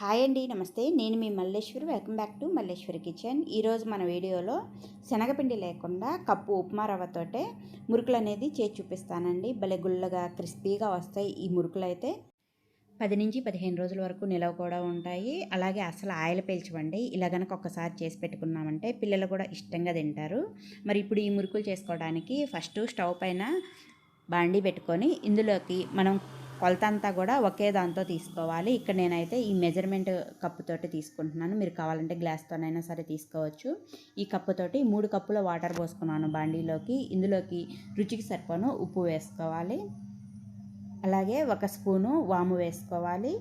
Hi అండి నమస్తే. నేను మీ Malleswari. Welcome back to Malleswari kitchen. ఈరోజు మన వీడియోలో శనగపిండి లేకుండా కప్పు ఉప్మా రవ్వతోటే మురుకులు అనేది చేసి చూపిస్తానండి. భలే గుల్లగా క్రిస్పీగా వస్తాయి ఈ మురుకులు అయితే. పది నుంచి పదిహేను రోజుల వరకు నిలవ కూడా ఉంటాయి. అలాగే అసలు ఆయిల్ పీల్చవండి. ఇలా కనుక ఒక్కసారి చేసి పెట్టుకున్నామంటే పిల్లలు కూడా ఇష్టంగా తింటారు. మరి ఇప్పుడు ఈ మురుకులు చేసుకోవడానికి ఫస్ట్ స్టవ్ పైన బాండీ పెట్టుకొని ఇందులోకి మనం కొలతంతా కూడా ఒకే దాంతో తీసుకోవాలి. ఇక్కడ నేనైతే ఈ మెజర్మెంట్ కప్పుతోటి తీసుకుంటున్నాను. మీరు కావాలంటే గ్లాస్తోనైనా సరే తీసుకోవచ్చు. ఈ కప్పుతోటి మూడు కప్పుల వాటర్ పోసుకున్నాను బాండీలోకి. ఇందులోకి రుచికి సరిపోను ఉప్పు వేసుకోవాలి. అలాగే ఒక స్పూను వాము వేసుకోవాలి.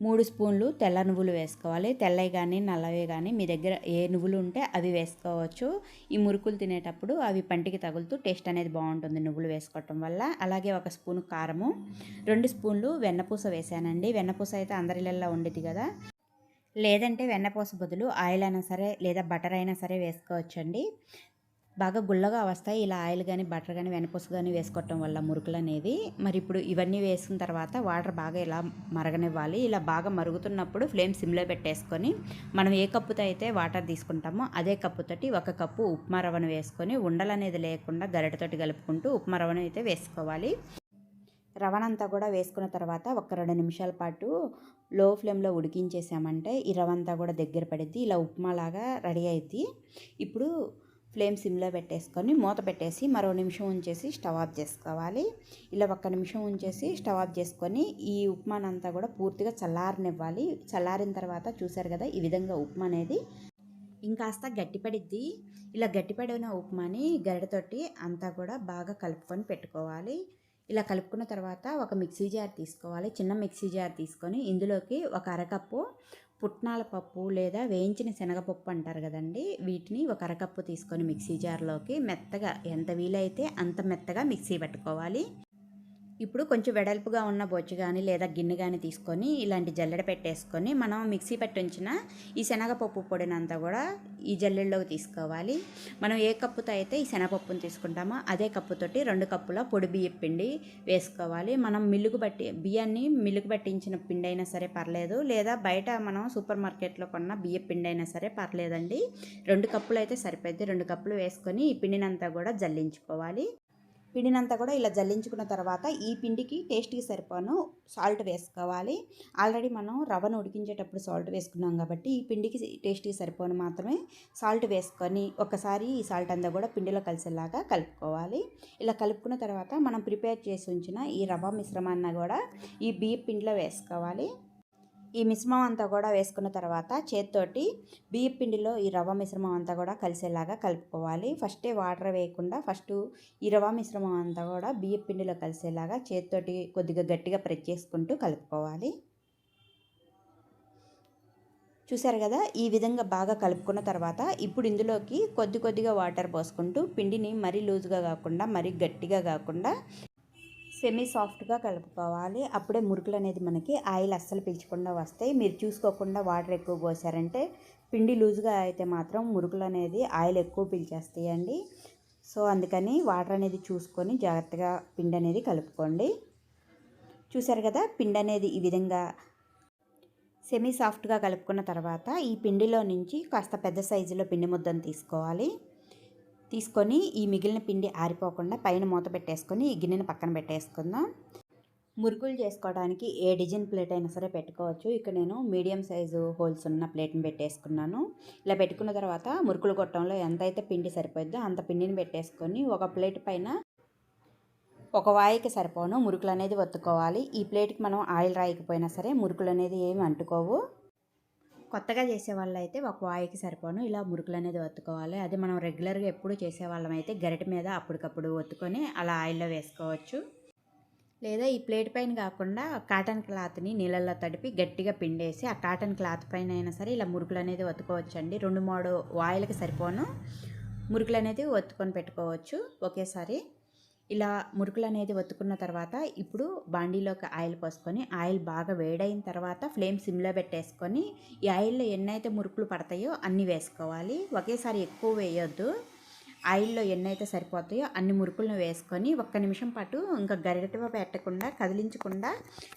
మూడు స్పూన్లు తెల్ల నువ్వులు వేసుకోవాలి. తెల్లవి కానీ నల్లవి కానీ మీ దగ్గర ఏ నువ్వులు ఉంటే అవి వేసుకోవచ్చు. ఈ మురుకులు తినేటప్పుడు అవి పంటికి తగులుతూ టేస్ట్ అనేది బాగుంటుంది నువ్వులు వేసుకోవటం వల్ల. అలాగే ఒక స్పూన్ కారము రెండు స్పూన్లు వెన్నపూస వేసానండి. వెన్నపూస అయితే అందరిళ్ళల్లో ఉండేది కదా. లేదంటే వెన్నపూస బదులు ఆయిల్ అయినా సరే లేదా బటర్ అయినా సరే వేసుకోవచ్చండి. బాగా గుల్లగా వస్తాయి. ఇలా ఆయిల్ కానీ బటర్ కానీ వెనపూస కానీ వేసుకోవటం వల్ల మురుకులు అనేది. మరి ఇప్పుడు ఇవన్నీ వేసుకున్న తర్వాత వాటర్ బాగా ఇలా మరగనివ్వాలి. ఇలా బాగా మరుగుతున్నప్పుడు ఫ్లేమ్ సిమ్లో పెట్టేసుకొని మనం ఏ కప్పుతో అయితే వాటర్ తీసుకుంటామో అదే కప్పుతోటి ఒక కప్పు ఉప్మా రవ్వను వేసుకొని ఉండలు అనేది లేకుండా గరిటతోటి కలుపుకుంటూ ఉప్మా రవ్వను అయితే వేసుకోవాలి. రవణంతా కూడా వేసుకున్న తర్వాత ఒక రెండు నిమిషాల పాటు లో ఫ్లేమ్లో ఉడికించేసామంటే ఈ రవంతా కూడా దగ్గర పడిద్ది. ఇలా ఉప్మాలాగా రెడీ అయింది ఇప్పుడు ఫ్లేమ్ సిమ్లో పెట్టేసుకొని మూత పెట్టేసి మరో నిమిషం ఉంచేసి స్టవ్ ఆఫ్ చేసుకోవాలి. ఇలా ఒక్క నిమిషం ఉంచేసి స్టవ్ ఆఫ్ చేసుకొని ఈ ఉప్మానంతా కూడా పూర్తిగా చల్లారనివ్వాలి. చల్లారిన తర్వాత చూసారు కదా ఈ విధంగా ఉప్మా అనేది ఇంకాస్త గట్టిపడిద్ది. ఇలా గట్టిపడిన ఉప్మాని గరిటతోటి అంతా కూడా బాగా కలుపుకొని పెట్టుకోవాలి. ఇలా కలుపుకున్న తర్వాత ఒక మిక్సీ జార్ తీసుకోవాలి. చిన్న మిక్సీ జార్ తీసుకొని ఇందులోకి ఒక అరకప్పు పుట్నాల పప్పు లేదా వేయించిన శనగపప్పు అంటారు కదండి. వీటిని ఒక అరకప్పు తీసుకొని మిక్సీ జార్లోకి మెత్తగా ఎంత వీలైతే అంత మెత్తగా మిక్సీ పట్టుకోవాలి. ఇప్పుడు కొంచెం వెడల్పుగా ఉన్న బొచ్చు కానీ లేదా గిన్నె కానీ తీసుకొని ఇలాంటి జల్లెడ పెట్టేసుకొని మనం మిక్సీ పెట్టి ఉంచిన ఈ శనగపప్పు పొడినంతా కూడా ఈ జల్లెడలోకి తీసుకోవాలి. మనం ఏ కప్పుతో అయితే ఈ శనగపప్పును తీసుకుంటామో అదే కప్పుతోటి రెండు కప్పుల పొడి బియ్య పిండి వేసుకోవాలి. మనం మిల్లుకు బట్టి బియ్యాన్ని మిల్లుకు పట్టించిన పిండి అయినా సరే పర్లేదు లేదా బయట మనం సూపర్ మార్కెట్లో కొన్న బియ్య పిండి అయినా సరే పర్లేదండి. రెండు కప్పులు అయితే సరిపోద్ది. రెండు కప్పులు వేసుకొని ఈ పిండినంతా కూడా జల్లించుకోవాలి. పిండినంతా కూడా ఇలా జల్లించుకున్న తర్వాత ఈ పిండికి టేస్ట్కి సరిపోను సాల్ట్ వేసుకోవాలి. ఆల్రెడీ మనం రవ్వను ఉడికించేటప్పుడు సాల్ట్ వేసుకున్నాం కాబట్టి ఈ పిండికి టేస్ట్కి సరిపోను మాత్రమే సాల్ట్ వేసుకొని ఒకసారి ఈ సాల్ట్ అంతా కూడా పిండిలో కలిసేలాగా కలుపుకోవాలి. ఇలా కలుపుకున్న తర్వాత మనం ప్రిపేర్ చేసి ఉంచిన ఈ రవ్వ మిశ్రమాన్ని కూడా ఈ బియ్య పిండిలో వేసుకోవాలి. ఈ మిశ్రమం అంతా కూడా వేసుకున్న తర్వాత చేత్తోటి బియ్య పిండిలో ఈ రవ్వ మిశ్రమం అంతా కూడా కలిసేలాగా కలుపుకోవాలి. ఫస్టే వాటర్ వేయకుండా ఫస్ట్ ఈ రవ్వ మిశ్రమం అంతా కూడా బియ్య పిండిలో కలిసేలాగా చేత్తోటి కొద్దిగా గట్టిగా ప్రెస్ చేసుకుంటూ కలుపుకోవాలి. చూసారు కదా? ఈ విధంగా బాగా కలుపుకున్న తర్వాత ఇప్పుడు ఇందులోకి కొద్ది కొద్దిగా వాటర్ పోసుకుంటూ పిండిని మరీ లూజుగా కాకుండా మరీ గట్టిగా కాకుండా సెమీ సాఫ్ట్గా కలుపుకోవాలి. అప్పుడే మురుకులు అనేది మనకి ఆయిల్ అస్సలు పీల్చకుండా వస్తాయి. మీరు చూసుకోకుండా వాటర్ ఎక్కువ పోసారంటే పిండి లూజ్గా అయితే మాత్రం మురుకులు అనేది ఆయిల్ ఎక్కువ పీల్చేస్తాయండి. సో అందుకని వాటర్ అనేది చూసుకొని జాగ్రత్తగా పిండి అనేది కలుపుకోండి. చూసారు కదా పిండి అనేది ఈ విధంగా సెమీ సాఫ్ట్గా కలుపుకున్న తర్వాత ఈ పిండిలో నుంచి కాస్త పెద్ద సైజులో పిండి ముద్దను తీసుకోవాలి. తీసుకొని ఈ మిగిలిన పిండి ఆరిపోకుండా పైన మూత పెట్టేసుకొని ఈ గిన్నెను పక్కన పెట్టేసుకుందాం. మురుకులు చేసుకోవడానికి ఏ డిజైన్ ప్లేట్ అయినా సరే పెట్టుకోవచ్చు. ఇక్కడ నేను మీడియం సైజు హోల్స్ ఉన్న ప్లేట్ని పెట్టేసుకున్నాను. ఇలా పెట్టుకున్న తర్వాత మురుకులు కొట్టడంలో ఎంత అయితే పిండి సరిపోద్దో అంత పిండిని పెట్టేసుకొని ఒక ప్లేట్ పైన ఒక వాయికి సరిపోను మురుకులు అనేది ఒత్తుకోవాలి. ఈ ప్లేట్కి మనం ఆయిల్ రాయకపోయినా సరే మురుకులు అనేది ఏమి అంటుకోవు. కొత్తగా చేసే వాళ్ళైతే అయితే ఒక వాయికి సరిపోను. ఇలా మురుకులు అనేది ఒత్తుకోవాలి. అది మనం రెగ్యులర్గా ఎప్పుడు చేసేవాళ్ళం అయితే గరిట మీద అప్పటికప్పుడు ఒత్తుకొని అలా ఆయిల్లో వేసుకోవచ్చు. లేదా ఈ ప్లేట్ పైన కాకుండా కాటన్ క్లాత్ని నీళ్ళల్లో తడిపి గట్టిగా పిండేసి ఆ కాటన్ క్లాత్ పైన అయినా సరే ఇలా మురుకులు అనేది ఒత్తుకోవచ్చు అండి రెండు మూడు వాయిలకి సరిపోను. మురుకులు అనేది ఒత్తుకొని పెట్టుకోవచ్చు ఒకేసారి. ఇలా మురుకులు అనేది ఒత్తుకున్న తర్వాత ఇప్పుడు బాండీలోకి ఆయిల్ పోసుకొని ఆయిల్ బాగా వేడైన తర్వాత ఫ్లేమ్ సిమ్లో పెట్టేసుకొని ఈ ఆయిల్లో ఎన్నైతే మురుకులు పడతాయో అన్నీ వేసుకోవాలి. ఒకేసారి ఎక్కువ వేయొద్దు. ఆయిల్లో ఎన్ని అయితే సరిపోతాయో అన్ని మురుకులను వేసుకొని ఒక్క నిమిషం పాటు ఇంకా గరిట పెట్టకుండా కదిలించకుండా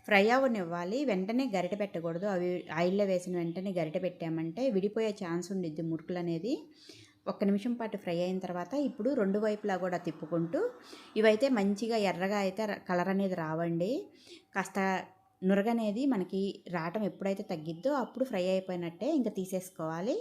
ఫ్రై అవ్వనివ్వాలి వెంటనే గరిట పెట్టకూడదు. అవి ఆయిల్లో వేసిన వెంటనే గరిట పెట్టామంటే విడిపోయే ఛాన్స్ ఉండిద్ది మురుకులు అనేది ఒక్క నిమిషం పాటు ఫ్రై అయిన తర్వాత ఇప్పుడు రెండు వైపులా కూడా తిప్పుకుంటూ ఇవైతే మంచిగా ఎర్రగా అయితే కలర్ అనేది రావండి. కాస్త నురగనేది మనకి రావటం ఎప్పుడైతే తగ్గిద్దో అప్పుడు ఫ్రై అయిపోయినట్టే ఇంకా తీసేసుకోవాలి.